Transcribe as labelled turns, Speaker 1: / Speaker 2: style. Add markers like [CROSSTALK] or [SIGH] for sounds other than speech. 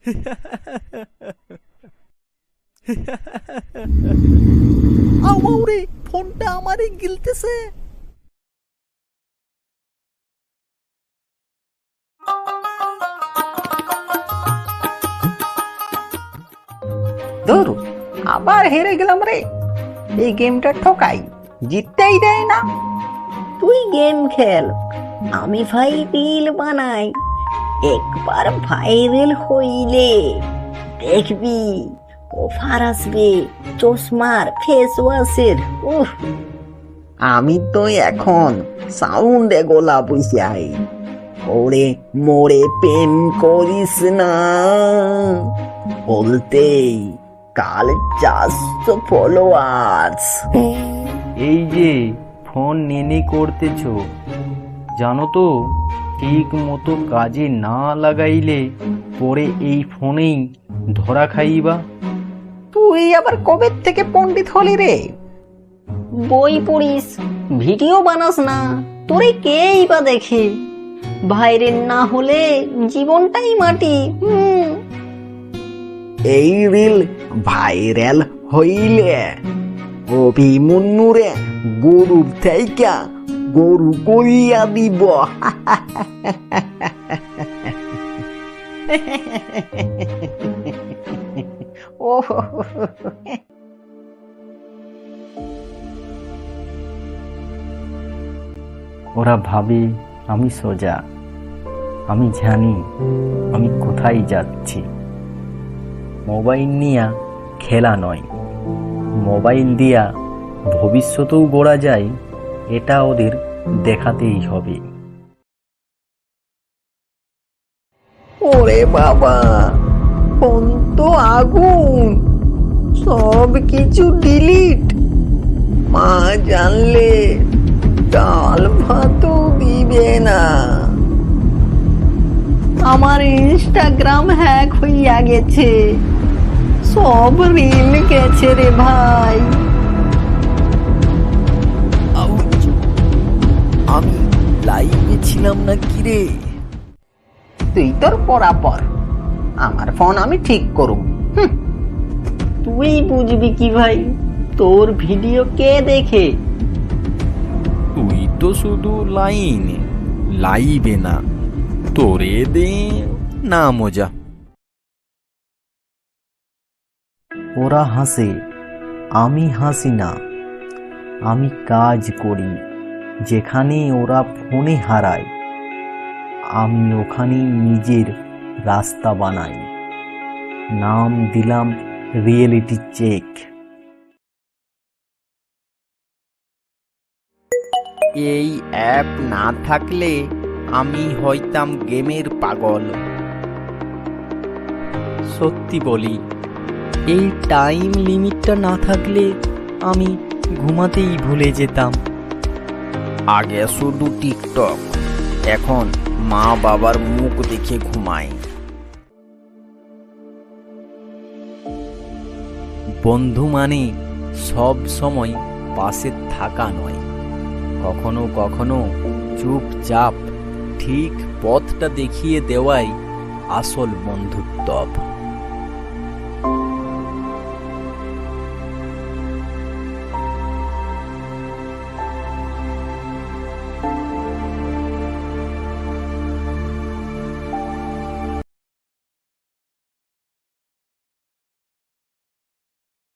Speaker 1: [LAUGHS] আমারে ফোনটা আমারে গিলতেছে।
Speaker 2: ধরু আবার হেরে গেলাম রে। এই গেমটা ঠকাই জিততেই দেয় না।
Speaker 3: তুই গেম খেল আমি ভাই রিল বানাই। একবার ভাইরাল হইলে দেখবি অফার আসবে, চশমার ফেস ওয়াশের উহ
Speaker 2: আমি তো এখন সাউন্ডে গোলা বুঝাই ওরে মোরে প্রেম করিস না। বলতেই কাল চারশো ফলোয়ার্স
Speaker 4: এই যে ফোন নেনে করতেছ, জানো তো ঠিক মতো কাজে না লাগাইলে পরে এই ফোনেই ধরা খাইবা।
Speaker 2: তুই আবার কবে থেকে পণ্ডিত হলি রে?
Speaker 3: বই পড়িস ভিডিও বানাস না তোরে কেই বা দেখে? ভাইরেল না হলে জীবনটাই মাটি হুম।
Speaker 2: এই রিল ভাইরাল হইলে। অভিমন্যুরে গরুর থাইকা গরু করিয়া দিব।
Speaker 3: ও
Speaker 4: ওরা ভাবে আমি সোজা, আমি জানি আমি কোথায় যাচ্ছি। মোবাইল নিয়া খেলা নয়, মোবাইল দিয়া ভবিষ্যতেও গড়া যায় এটা ওদের দেখাতেই হবে।
Speaker 2: ওরে বাবা ফোন তো আগুন। সব কিছু ডিলিট। মা জানলে ডাল ভাতও দিবে না।
Speaker 3: আমার ইনস্টাগ্রাম হ্যাক হইয়া গেছে। সব রিল গেছে রে ভাই।
Speaker 1: লাইভে ছিলাম না কি রে?
Speaker 2: তুই তোর পরাপর। আমার ফোন আমি ঠিক করুম হুঁ,
Speaker 3: তুই বুঝবি কি ভাই? তোর ভিডিও কে দেখে?
Speaker 1: তুই তো শুধু লাইন। লাইভে না। তোরে দে না মজা।
Speaker 4: ওরা হাসে। আমি হাসি না। আমি কাজ করি। যেখানে ওরা ফোনে হারায়, আমি ওখানেই নিজের রাস্তা বানাই। নাম দিলাম রিয়েলিটি চেক।
Speaker 5: এই অ্যাপ না থাকলে আমি হইতাম গেমের পাগল। সত্যি বলি, এই টাইম লিমিটটা না থাকলে আমি ঘুমাতেই ভুলে যেতাম। আগে শুধু টিকটক। এখন মা বাবার মুখ দেখে ঘুমায়। বন্ধু মানে সব সময় পাশে থাকা নয়। কখনো কখনো চুপচাপ ঠিক পথটা দেখিয়ে দেওয়াই আসল বন্ধুত্ব।